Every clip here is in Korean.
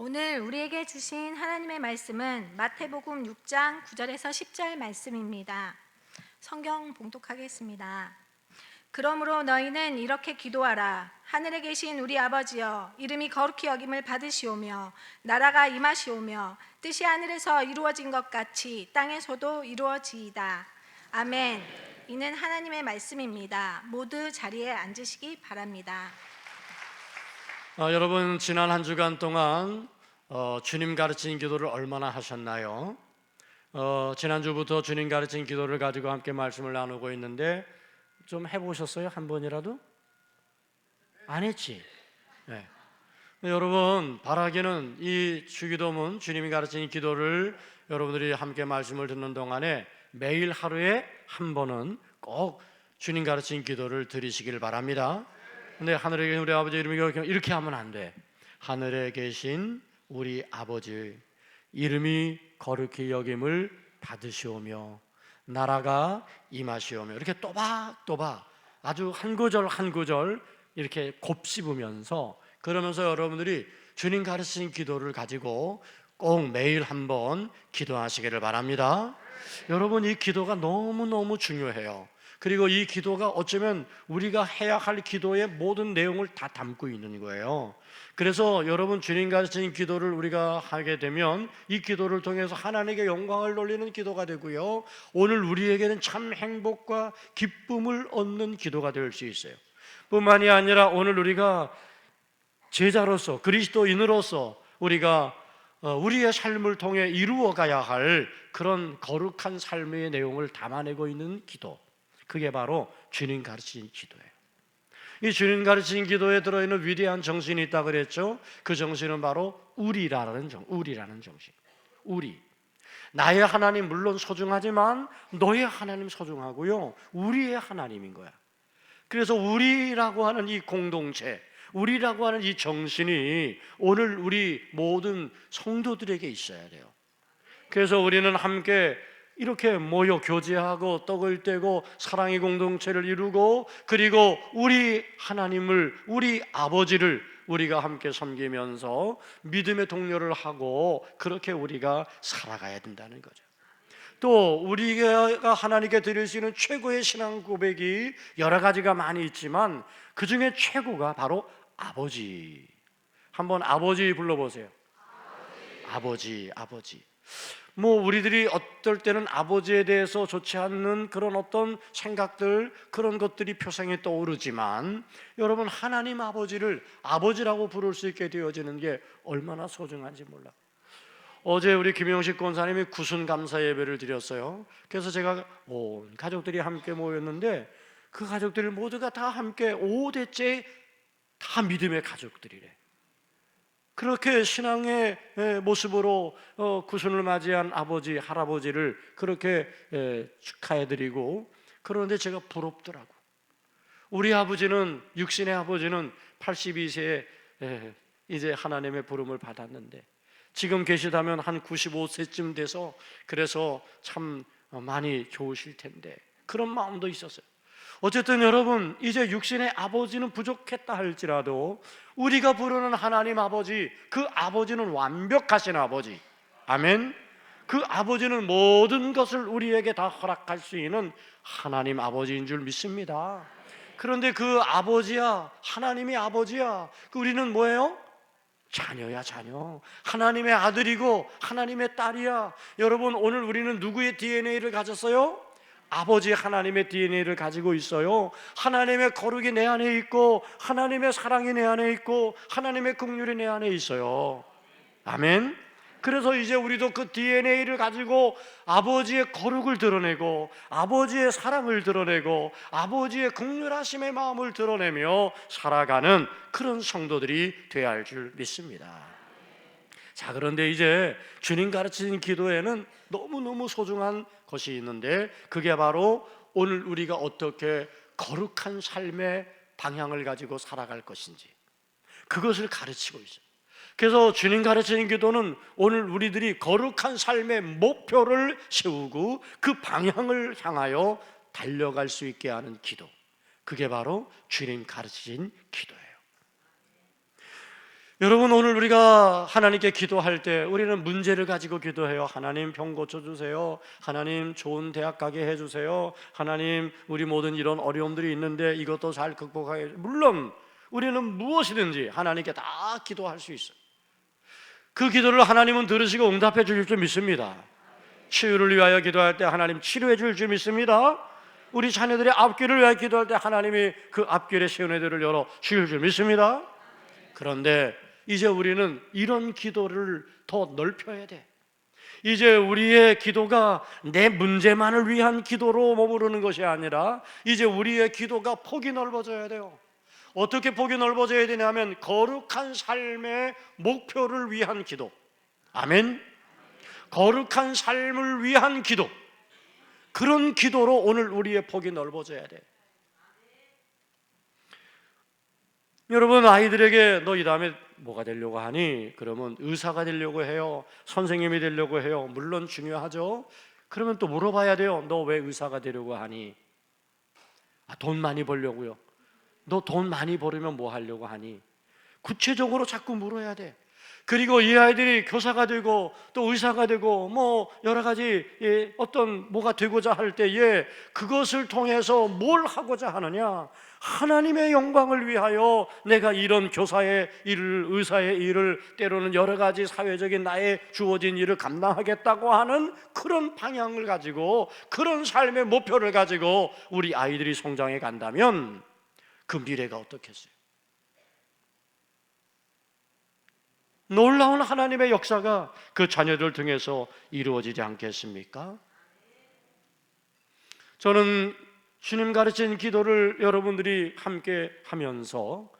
오늘 우리에게 주신 하나님의 말씀은 마태복음 6장 9절에서 10절 말씀입니다. 성경 봉독하겠습니다. 그러므로 너희는 이렇게 기도하라. 하늘에 계신 우리 아버지여, 이름이 거룩히 여김을 받으시오며, 나라가 임하시오며, 뜻이 하늘에서 이루어진 것 같이 땅에서도 이루어지이다. 아멘. 이는 하나님의 말씀입니다. 모두 자리에 앉으시기 바랍니다. 아, 여러분 지난 한 주간 동안 어, 주님 가르친 기도를 얼마나 하셨나요? 어, 지난 주부터 주님 가르친 기도를 가지고 함께 말씀을 나누고 있는데 좀 해보셨어요? 한 번이라도? 안 했지. 네. 여러분 바라기는 이 주기도문 주님이 가르친 기도를 여러분들이 함께 말씀을 듣는 동안에 매일 하루에 한 번은 꼭 주님 가르친 기도를 드리시길 바랍니다. 근데 하늘에 계신 우리 아버지 이름이 이렇게, 하면 안 돼. 하늘에 계신 우리 아버지 이름이 거룩히 여김을 받으시오며 나라가 임하시오며 이렇게 또박또박 아주 한 구절 한 구절 이렇게 곱씹으면서 그러면서 여러분들이 주님 가르친 기도를 가지고 꼭 매일 한번 기도하시기를 바랍니다. 여러분 이 기도가 너무너무 중요해요. 그리고 이 기도가 어쩌면 우리가 해야 할 기도의 모든 내용을 다 담고 있는 거예요. 그래서 여러분 주님 가르친 기도를 우리가 하게 되면 이 기도를 통해서 하나님께 영광을 돌리는 기도가 되고요. 오늘 우리에게는 참 행복과 기쁨을 얻는 기도가 될 수 있어요. 뿐만이 아니라 오늘 우리가 제자로서 그리스도인으로서 우리가 어, 우리의 삶을 통해 이루어 가야 할 그런 거룩한 삶의 내용을 담아내고 있는 기도. 그게 바로 주님 가르친 기도예요. 이 주님 가르친 기도에 들어있는 위대한 정신이 있다 그랬죠. 그 정신은 바로 우리라는 정, 우리라는 정신. 우리. 나의 하나님 물론 소중하지만 너의 하나님 소중하고요. 우리의 하나님인 거야. 그래서 우리라고 하는 이 공동체, 우리라고 하는 이 정신이 오늘 우리 모든 성도들에게 있어야 돼요. 그래서 우리는 함께 이렇게 모여 교제하고 떡을 떼고 사랑의 공동체를 이루고 그리고 우리 하나님을 우리 아버지를 우리가 함께 섬기면서 믿음의 동료를 하고 그렇게 우리가 살아가야 된다는 거죠. 또 우리가 하나님께 드릴 수 있는 최고의 신앙 고백이 여러 가지가 많이 있지만 그 중에 최고가 바로 아버지. 한번 아버지 불러보세요. 아버지, 아버지. 뭐 우리들이 어떨 때는 아버지에 대해서 좋지 않는 그런 어떤 생각들 그런 것들이 표상에 떠오르지만 여러분 하나님 아버지를 아버지라고 부를 수 있게 되어지는 게 얼마나 소중한지 몰라. 어제 우리 김영식 권사님이 구순 감사 예배를 드렸어요. 그래서 제가 온 가족들이 함께 모였는데 그 가족들 모두가 다 함께 5대째 다 믿음의 가족들이래. 그렇게 신앙의 모습으로 어, 구순을 맞이한 아버지, 할아버지를 그렇게 축하해드리고 그런데 제가 부럽더라고. 우리 아버지는 육신의 아버지는 82세에 이제 하나님의 부름을 받았는데 지금 계시다면 한 95세쯤 돼서 그래서 참 많이 좋으실 텐데 그런 마음도 있었어요. 어쨌든 여러분 이제 육신의 아버지는 부족했다 할지라도 우리가 부르는 하나님 아버지 그 아버지는 완벽하신 아버지. 아멘. 그 아버지는 모든 것을 우리에게 다 허락할 수 있는 하나님 아버지인 줄 믿습니다. 그런데 그 아버지야 하나님이 아버지야 그 우리는 뭐예요? 자녀야 자녀. 하나님의 아들이고 하나님의 딸이야. 여러분 오늘 우리는 누구의 DNA를 가졌어요? 아버지 하나님의 DNA를 가지고 있어요. 하나님의 거룩이 내 안에 있고 하나님의 사랑이 내 안에 있고 하나님의 긍휼이 내 안에 있어요. 아멘. 그래서 이제 우리도 그 DNA를 가지고 아버지의 거룩을 드러내고 아버지의 사랑을 드러내고 아버지의 극률하심의 마음을 드러내며 살아가는 그런 성도들이 되어야 할 줄 믿습니다. 자, 그런데 이제 주님 가르치신 기도에는 너무너무 소중한 것이 있는데 그게 바로 오늘 우리가 어떻게 거룩한 삶의 방향을 가지고 살아갈 것인지 그것을 가르치고 있어요. 그래서 주님 가르치는 기도는 오늘 우리들이 거룩한 삶의 목표를 세우고 그 방향을 향하여 달려갈 수 있게 하는 기도. 그게 바로 주님 가르치신 기도예요. 여러분 오늘 우리가 하나님께 기도할 때 우리는 문제를 가지고 기도해요. 하나님 병 고쳐 주세요. 하나님 좋은 대학 가게 해 주세요. 하나님 우리 모든 이런 어려움들이 있는데 이것도 잘 극복하게 물론 우리는 무엇이든지 하나님께 다 기도할 수 있어요. 그 기도를 하나님은 들으시고 응답해 주실 줄 믿습니다. 치유를 위하여 기도할 때 하나님 치료해 줄줄 믿습니다. 우리 자녀들의 앞길을 위하여 기도할 때 하나님이 그 앞길의 시원의들을 열어 주실 줄 믿습니다. 그런데 이제 우리는 이런 기도를 더 넓혀야 돼. 이제 우리의 기도가 내 문제만을 위한 기도로 머무르는 것이 아니라 이제 우리의 기도가 폭이 넓어져야 돼요. 어떻게 폭이 넓어져야 되냐면 거룩한 삶의 목표를 위한 기도. 아멘. 거룩한 삶을 위한 기도. 그런 기도로 오늘 우리의 폭이 넓어져야 돼. 여러분 아이들에게 너 이 다음에 뭐가 되려고 하니? 그러면 의사가 되려고 해요. 선생님이 되려고 해요. 물론 중요하죠. 그러면 또 물어봐야 돼요. 너 왜 의사가 되려고 하니? 아, 돈 많이 벌려고요. 너 돈 많이 벌으면 뭐 하려고 하니? 구체적으로 자꾸 물어야 돼. 그리고 이 아이들이 교사가 되고 또 의사가 되고 뭐 여러 가지 예, 어떤 뭐가 되고자 할 때에 그것을 통해서 뭘 하고자 하느냐? 하나님의 영광을 위하여 내가 이런 교사의 일을 의사의 일을 때로는 여러 가지 사회적인 나의 주어진 일을 감당하겠다고 하는 그런 방향을 가지고 그런 삶의 목표를 가지고 우리 아이들이 성장해 간다면 그 미래가 어떻겠어요? 놀라운 하나님의 역사가 그 자녀들 등에서 이루어지지 않겠습니까? 저는 주님 가르친 기도를 여러분들이 함께 하면서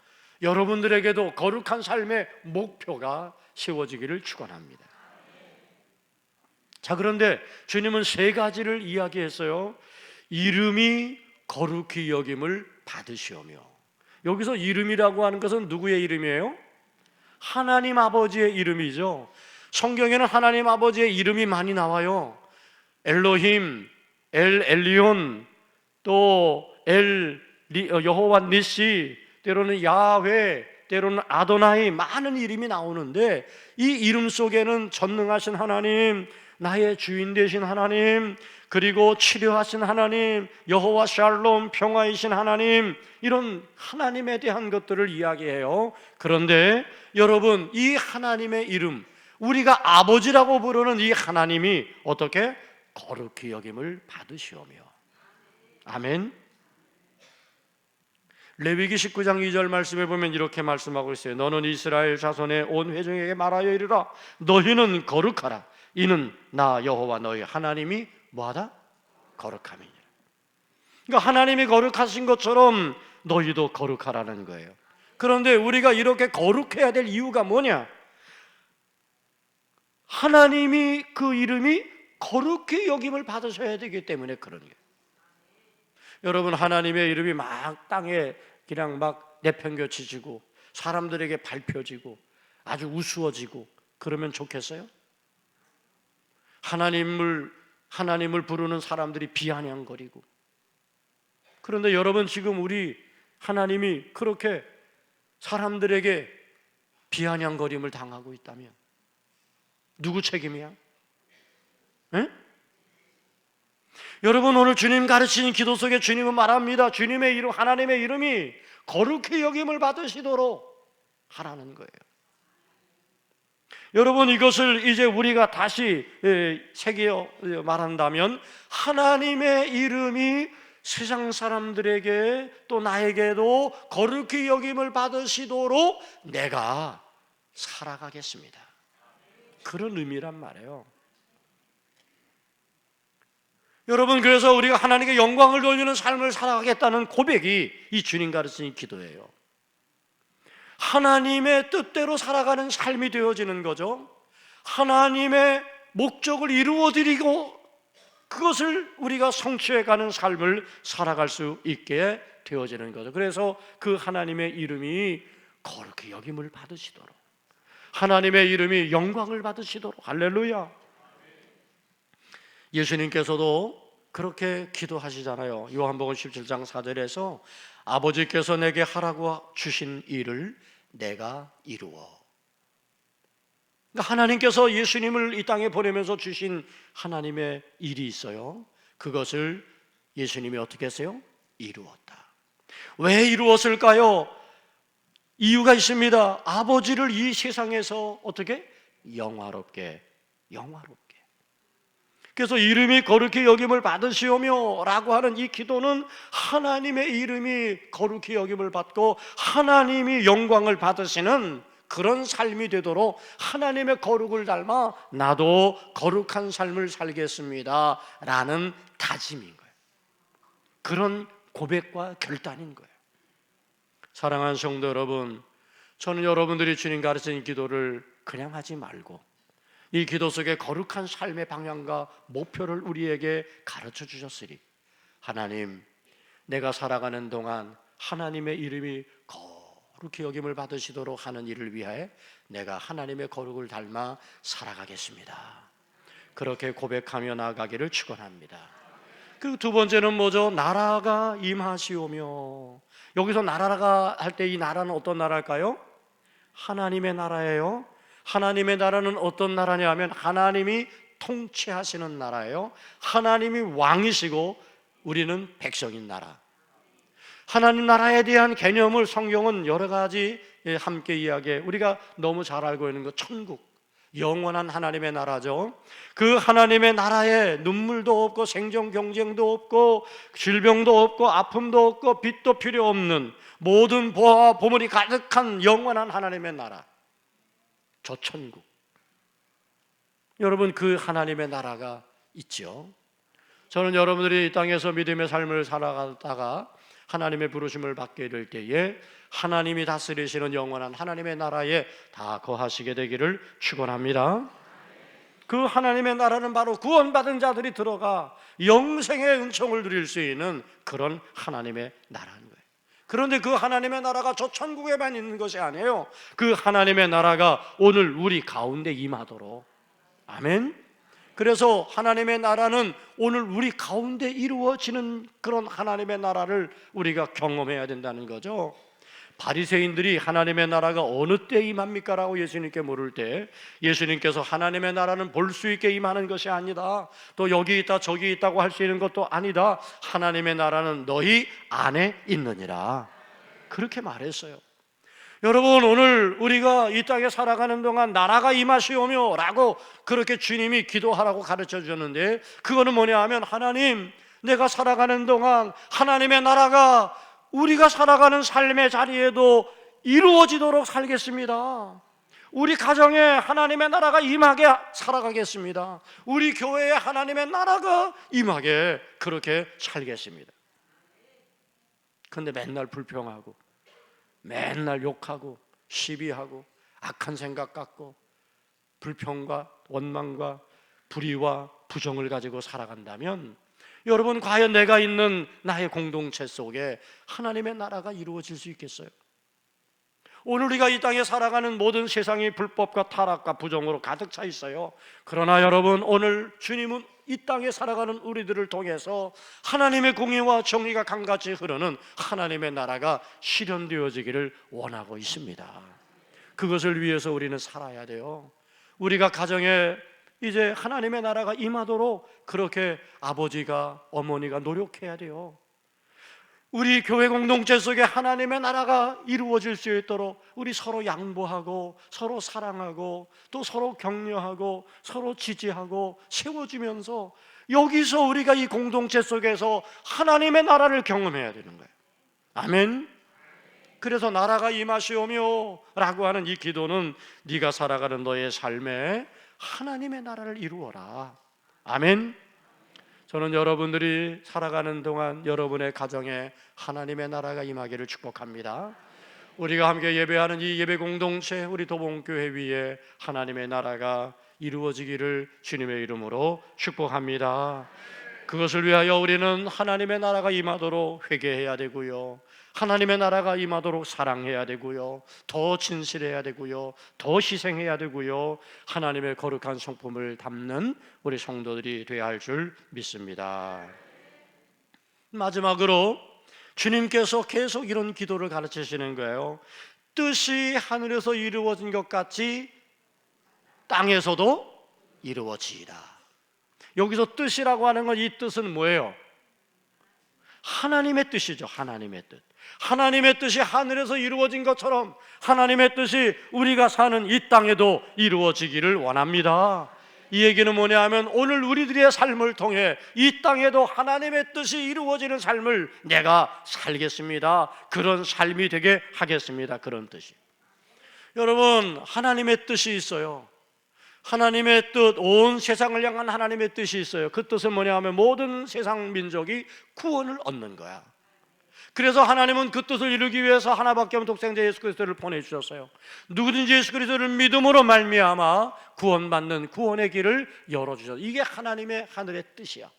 여러분들에게도 거룩한 삶의 목표가 세워지기를 축원합니다. 자, 그런데 주님은 세 가지를 이야기했어요. 이름이 거룩히 여김을 받으시오며. 여기서 이름이라고 하는 것은 누구의 이름이에요? 하나님 아버지의 이름이죠. 성경에는 하나님 아버지의 이름이 많이 나와요. 엘로힘, 엘 엘리온, 또엘 어, 여호와 니시, 때로는 야훼, 때로는 아도나이 많은 이름이 나오는데 이 이름 속에는 전능하신 하나님, 나의 주인 되신 하나님, 그리고 치료하신 하나님, 여호와 샬롬 평화이신 하나님 이런 하나님에 대한 것들을 이야기해요. 그런데 여러분 이 하나님의 이름 우리가 아버지라고 부르는 이 하나님이 어떻게 거룩히 여김을 받으시오며 아멘. 레위기 19장 2절 말씀에 보면 이렇게 말씀하고 있어요. 너는 이스라엘 자손의 온 회중에게 말하여 이르라. 너희는 거룩하라. 이는 나 여호와 너희 하나님이 뭐하다? 거룩함이니라. 그러니까 하나님이 거룩하신 것처럼 너희도 거룩하라는 거예요. 그런데 우리가 이렇게 거룩해야 될 이유가 뭐냐? 하나님이 그 이름이 거룩히 여김을 받으셔야 되기 때문에 그런 거예요. 여러분 하나님의 이름이 막 땅에 그냥 막 내팽겨치지고 사람들에게 밟혀지고 아주 우스워지고 그러면 좋겠어요? 하나님을 하나님을 부르는 사람들이 비아냥거리고 그런데 여러분 지금 우리 하나님이 그렇게 사람들에게 비아냥거림을 당하고 있다면 누구 책임이야? 에? 여러분 오늘 주님 가르치는 기도 속에 주님은 말합니다. 주님의 이름 하나님의 이름이 거룩히 여김을 받으시도록 하라는 거예요. 여러분 이것을 이제 우리가 다시 새겨 말한다면 하나님의 이름이 세상 사람들에게 또 나에게도 거룩히 여김을 받으시도록 내가 살아가겠습니다. 그런 의미란 말이에요. 여러분 그래서 우리가 하나님께 영광을 돌리는 삶을 살아가겠다는 고백이 이 주님 가르치는 기도예요. 하나님의 뜻대로 살아가는 삶이 되어지는 거죠. 하나님의 목적을 이루어 드리고 그것을 우리가 성취해 가는 삶을 살아갈 수 있게 되어지는 거죠. 그래서 그 하나님의 이름이 거룩히 여김을 받으시도록 하나님의 이름이 영광을 받으시도록 할렐루야. 예수님께서도 그렇게 기도하시잖아요. 요한복음 17장 4절에서 아버지께서 내게 하라고 주신 일을 내가 이루어 그러니까 하나님께서 예수님을 이 땅에 보내면서 주신 하나님의 일이 있어요. 그것을 예수님이 어떻게 했어요? 이루었다. 왜 이루었을까요? 이유가 있습니다. 아버지를 이 세상에서 어떻게 영화롭게 영화롭게. 그래서 이름이 거룩히 여김을 받으시오며라고 하는 이 기도는 하나님의 이름이 거룩히 여김을 받고 하나님이 영광을 받으시는 그런 삶이 되도록 하나님의 거룩을 닮아 나도 거룩한 삶을 살겠습니다 라는 다짐인 거예요. 그런 고백과 결단인 거예요. 사랑하는 성도 여러분, 저는 여러분들이 주님 가르치는 기도를 그냥 하지 말고 이 기도 속에 거룩한 삶의 방향과 목표를 우리에게 가르쳐 주셨으리. 하나님, 내가 살아가는 동안 하나님의 이름이 거룩히 여김을 받으시도록 하는 일을 위하여 내가 하나님의 거룩을 닮아 살아가겠습니다. 그렇게 고백하며 나아가기를 축원합니다. 그리고 두 번째는 뭐죠? 나라가 임하시오며 여기서 나라가 할 때 이 나라는 어떤 나라일까요? 하나님의 나라예요. 하나님의 나라는 어떤 나라냐 하면 하나님이 통치하시는 나라예요. 하나님이 왕이시고 우리는 백성인 나라. 하나님 나라에 대한 개념을 성경은 여러 가지 예, 함께 이야기해. 우리가 너무 잘 알고 있는 거 천국. 영원한 하나님의 나라죠. 그 하나님의 나라에 눈물도 없고 생존 경쟁도 없고 질병도 없고 아픔도 없고 빚도 필요 없는 모든 보화와 보물이 가득한 영원한 하나님의 나라. 저 천국. 여러분 그 하나님의 나라가 있죠. 저는 여러분들이 이 땅에서 믿음의 삶을 살아가다가 하나님의 부르심을 받게 될 때에 하나님이 다스리시는 영원한 하나님의 나라에 다 거하시게 되기를 축원합니다. 그 하나님의 나라는 바로 구원받은 자들이 들어가 영생의 은총을 누릴 수 있는 그런 하나님의 거예요. 그런데 그 하나님의 나라가 저 천국에만 있는 것이 아니에요. 그 하나님의 나라가 오늘 우리 가운데 임하도록 아멘. 그래서 하나님의 나라는 오늘 우리 가운데 이루어지는 그런 하나님의 나라를 우리가 경험해야 된다는 거죠. 바리새인들이 하나님의 나라가 어느 때 임합니까라고 예수님께 물을 때 예수님께서 하나님의 나라는 볼 수 있게 임하는 것이 아니다. 또 여기 있다 저기 있다고 할 수 있는 것도 아니다. 하나님의 나라는 너희 안에 있느니라. 그렇게 말했어요. 여러분 오늘 우리가 이 땅에 살아가는 동안 나라가 임하시오며라고 그렇게 주님이 기도하라고 가르쳐 주셨는데 그거는 뭐냐 하면 하나님 내가 살아가는 동안 하나님의 나라가 우리가 살아가는 삶의 자리에도 이루어지도록 살겠습니다. 우리 가정에 하나님의 나라가 임하게 살아가겠습니다. 우리 교회에 하나님의 나라가 임하게 그렇게 살겠습니다. 근데 맨날 불평하고 맨날 욕하고 시비하고 악한 생각 갖고 불평과 원망과 불의와 부정을 가지고 살아간다면 여러분 과연 내가 있는 나의 공동체 속에 하나님의 나라가 이루어질 수 있겠어요? 오늘 우리가 이 땅에 살아가는 모든 세상이 불법과 타락과 부정으로 가득 차 있어요. 그러나 여러분 오늘 주님은 이 땅에 살아가는 우리들을 통해서 하나님의 공의와 정의가 강같이 흐르는 하나님의 나라가 실현되어지기를 원하고 있습니다. 그것을 위해서 우리는 살아야 돼요. 우리가 가정에 이제 하나님의 나라가 임하도록 그렇게 아버지가 어머니가 노력해야 돼요. 우리 교회 공동체 속에 하나님의 나라가 이루어질 수 있도록 우리 서로 양보하고 서로 사랑하고 또 서로 격려하고 서로 지지하고 세워주면서 여기서 우리가 이 공동체 속에서 하나님의 나라를 경험해야 되는 거예요. 아멘. 그래서 나라가 임하시오며라고 하는 이 기도는 네가 살아가는 너의 삶에 하나님의 나라를 이루어라. 아멘. 저는 여러분들이 살아가는 동안 여러분의 가정에 하나님의 나라가 임하기를 축복합니다. 우리가 함께 예배하는 이 예배 공동체 우리 도봉교회 위에 하나님의 나라가 이루어지기를 주님의 이름으로 축복합니다. 그것을 위하여 우리는 하나님의 나라가 임하도록 회개해야 되고요. 하나님의 나라가 임하도록 사랑해야 되고요. 더 진실해야 되고요. 더 희생해야 되고요. 하나님의 거룩한 성품을 담는 우리 성도들이 되어야 할 줄 믿습니다. 마지막으로 주님께서 계속 이런 기도를 가르치시는 거예요. 뜻이 하늘에서 이루어진 것 같이 땅에서도 이루어지이다. 여기서 뜻이라고 하는 건 이 뜻은 뭐예요? 하나님의 뜻이죠. 하나님의 뜻. 하나님의 뜻이 하늘에서 이루어진 것처럼 하나님의 뜻이 우리가 사는 이 땅에도 이루어지기를 원합니다. 이 얘기는 뭐냐 하면 오늘 우리들의 삶을 통해 이 땅에도 하나님의 뜻이 이루어지는 삶을 내가 살겠습니다. 그런 삶이 되게 하겠습니다. 그런 뜻이. 여러분, 하나님의 뜻이 있어요. 하나님의 뜻, 온 세상을 향한 하나님의 뜻이 있어요. 그 뜻은 뭐냐 하면 모든 세상 민족이 구원을 얻는 거야. 그래서 하나님은 그 뜻을 이루기 위해서 하나밖에 없는 독생자 예수 그리스도를 보내주셨어요. 누구든지 예수 그리스도를 믿음으로 말미암아 구원받는 구원의 길을 열어주셨어요. 이게 하나님의 하늘의 뜻이야.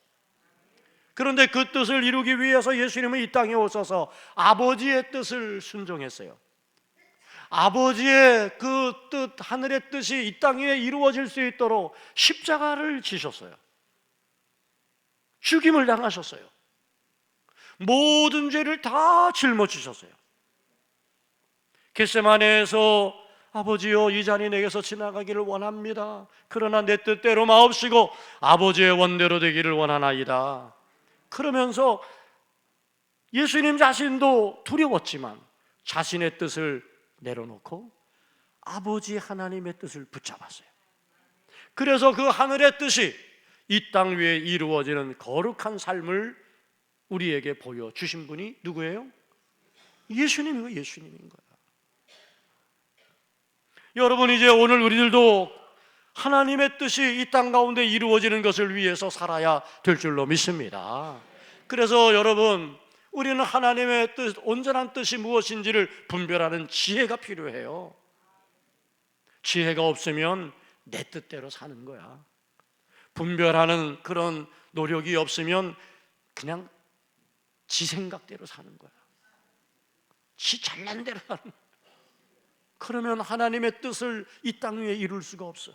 그런데 그 뜻을 이루기 위해서 예수님은 이 땅에 오셔서 아버지의 뜻을 순종했어요. 아버지의 그 뜻, 하늘의 뜻이 이 땅에 이루어질 수 있도록 십자가를 지셨어요. 죽임을 당하셨어요. 모든 죄를 다 짊어지셨어요. 겟세마네에서 아버지여 이 잔이 내게서 지나가기를 원합니다. 그러나 내 뜻대로 마옵시고 아버지의 원대로 되기를 원하나이다. 그러면서 예수님 자신도 두려웠지만 자신의 뜻을 내려놓고 아버지 하나님의 뜻을 붙잡았어요. 그래서 그 하늘의 뜻이 이 땅 위에 이루어지는 거룩한 삶을 우리에게 보여 주신 분이 누구예요? 예수님인 거 예수님인 거야. 여러분 이제 오늘 우리들도 하나님의 뜻이 이 땅 가운데 이루어지는 것을 위해서 살아야 될 줄로 믿습니다. 그래서 여러분 우리는 하나님의 뜻, 온전한 뜻이 무엇인지를 분별하는 지혜가 필요해요. 지혜가 없으면 내 뜻대로 사는 거야. 분별하는 그런 노력이 없으면 그냥 지 생각대로 사는 거야. 지 잘난 대로 사는 거야. 그러면 하나님의 뜻을 이 땅 위에 이룰 수가 없어.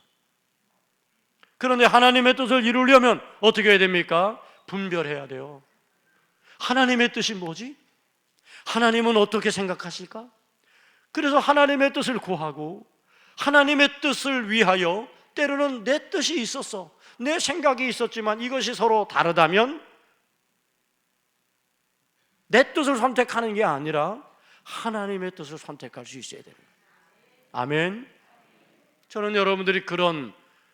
그런데 하나님의 뜻을 이루려면 어떻게 해야 됩니까? 분별해야 돼요. 하나님의 뜻이 뭐지? 하나님은 어떻게 생각하실까? 그래서 하나님의 뜻을 구하고 하나님의 뜻을 위하여 때로는 내 뜻이 있었어. 내 생각이 있었지만 이것이 서로 다르다면 내 뜻을 선택하는 게 아니라 하나님의 뜻을 선택할 수 있어야 거예요. 아멘. 저는 여러분들이 그런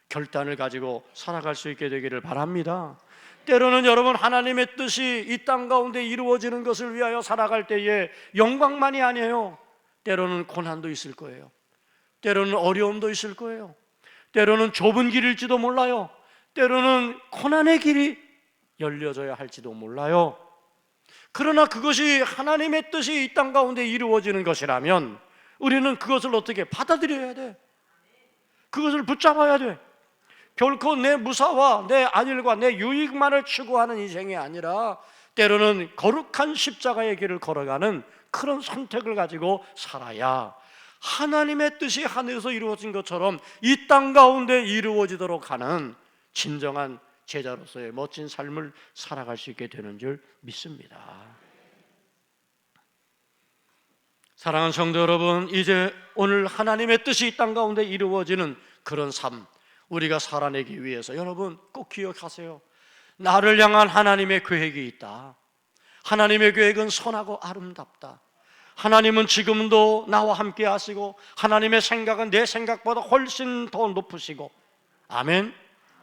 결단을 가지고 살아갈 수 있게 되기를 바랍니다. 때로는 여러분 하나님의 뜻이 이 땅 가운데 이루어지는 것을 위하여 살아갈 때에 영광만이 아니에요. 때로는 고난도 있을 거예요. 때로는 어려움도 있을 거예요. 때로는 좁은 길일지도 몰라요. 때로는 고난의 길이 열려져야 할지도 몰라요. 그러나 그것이 하나님의 뜻이 이 땅 가운데 이루어지는 것이라면 우리는 그것을 어떻게 받아들여야 돼? 그것을 붙잡아야 돼. 결코 내 무사와 내 안일과 내 유익만을 추구하는 인생이 아니라 때로는 거룩한 십자가의 길을 걸어가는 그런 선택을 가지고 살아야 하나님의 뜻이 하늘에서 이루어진 것처럼 이 땅 가운데 이루어지도록 하는 진정한 제자로서의 멋진 삶을 살아갈 수 있게 되는 줄 믿습니다. 사랑하는 성도 여러분, 이제 오늘 하나님의 뜻이 이 땅 가운데 이루어지는 그런 삶 우리가 살아내기 위해서 여러분 꼭 기억하세요. 나를 향한 하나님의 계획이 있다. 하나님의 계획은 선하고 아름답다. 하나님은 지금도 나와 함께 하시고 하나님의 생각은 내 생각보다 훨씬 더 높으시고 아멘.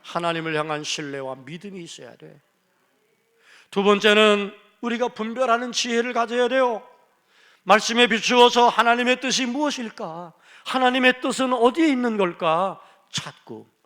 하나님을 향한 신뢰와 믿음이 있어야 돼. 두 번째는 우리가 분별하는 지혜를 가져야 돼요. 말씀에 비추어서 하나님의 뜻이 무엇일까? 하나님의 뜻은 어디에 있는 걸까? 찾고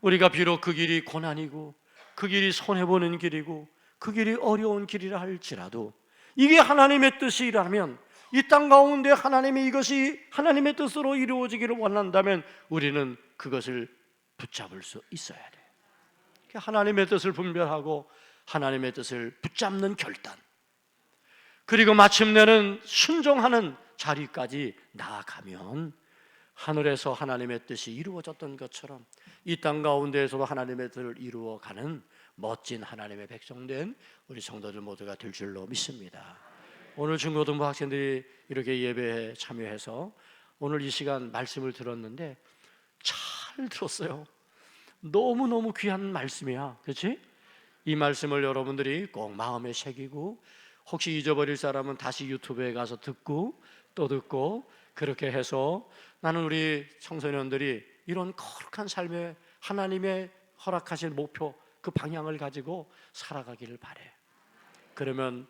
우리가 비록 그 길이 고난이고 그 길이 손해보는 길이고 그 길이 어려운 길이라 할지라도 이게 하나님의 뜻이라면 이 땅 가운데 하나님의 이것이 하나님의 뜻으로 이루어지기를 원한다면 우리는 그것을 붙잡을 수 있어야 돼. 하나님의 뜻을 분별하고 하나님의 뜻을 붙잡는 결단. 그리고 마침내는 순종하는 자리까지 나아가면 하늘에서 하나님의 뜻이 이루어졌던 것처럼 이 땅 가운데에서도 하나님의 뜻을 이루어가는 멋진 하나님의 백성된 우리 성도들 모두가 될 줄로 믿습니다. 오늘 중고등부 학생들이 이렇게 예배에 참여해서 오늘 이 시간 말씀을 들었는데 잘잘 들었어요. 너무 너무 귀한 말씀이야, 그렇지? 이 말씀을 여러분들이 꼭 마음에 새기고 혹시 잊어버릴 사람은 다시 유튜브에 가서 듣고 또 듣고 그렇게 해서 나는 우리 청소년들이 이런 거룩한 삶에 하나님의 허락하신 목표 그 방향을 가지고 살아가기를 바래. 그러면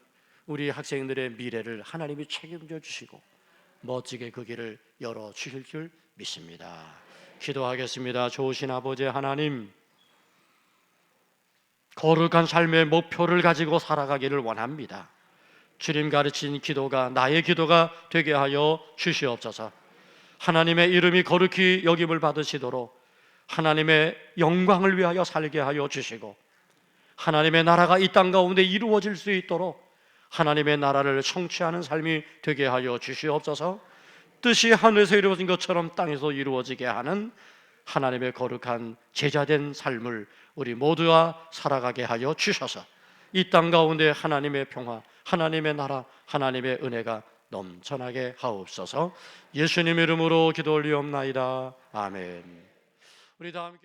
우리 학생들의 미래를 하나님이 책임져 주시고 멋지게 그 길을 열어 주실 줄 믿습니다. 기도하겠습니다. 좋으신 아버지 하나님, 거룩한 삶의 목표를 가지고 살아가기를 원합니다. 주님 가르친 기도가 나의 기도가 되게 하여 주시옵소서. 하나님의 이름이 거룩히 여김을 받으시도록 하나님의 영광을 위하여 살게 하여 주시고 하나님의 나라가 이 땅 가운데 이루어질 수 있도록 하나님의 나라를 성취하는 삶이 되게 하여 주시옵소서. 뜻이 하늘에서 이루어진 것처럼 땅에서 이루어지게 하는 하나님의 거룩한 제자된 삶을 우리 모두가 살아가게 하여 주셔서 이 땅 가운데 하나님의 평화, 하나님의 나라, 하나님의 은혜가 넘쳐나게 하옵소서. 예수님 이름으로 기도 올리옵나이다. 아멘. 우리 다 함께